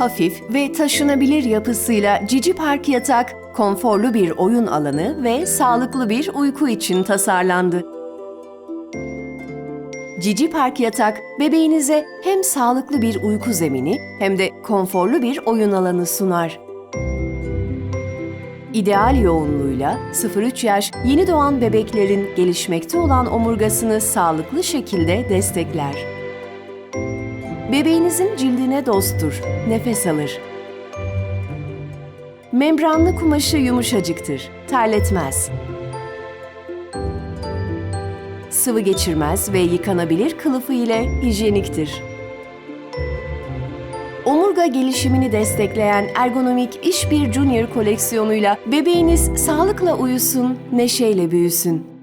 Hafif ve taşınabilir yapısıyla Cici Park Yatak, konforlu bir oyun alanı ve sağlıklı bir uyku için tasarlandı. Cici Park Yatak, bebeğinize hem sağlıklı bir uyku zemini hem de konforlu bir oyun alanı sunar. İdeal yoğunluğuyla 0-3 yaş yeni doğan bebeklerin gelişmekte olan omurgasını sağlıklı şekilde destekler. Bebeğinizin cildine dosttur, nefes alır. Membranlı kumaşı yumuşacıktır, terletmez. Sıvı geçirmez ve yıkanabilir kılıfı ile hijyeniktir. Omurga gelişimini destekleyen ergonomik İş Bir Junior koleksiyonuyla bebeğiniz sağlıkla uyusun, neşeyle büyüsün.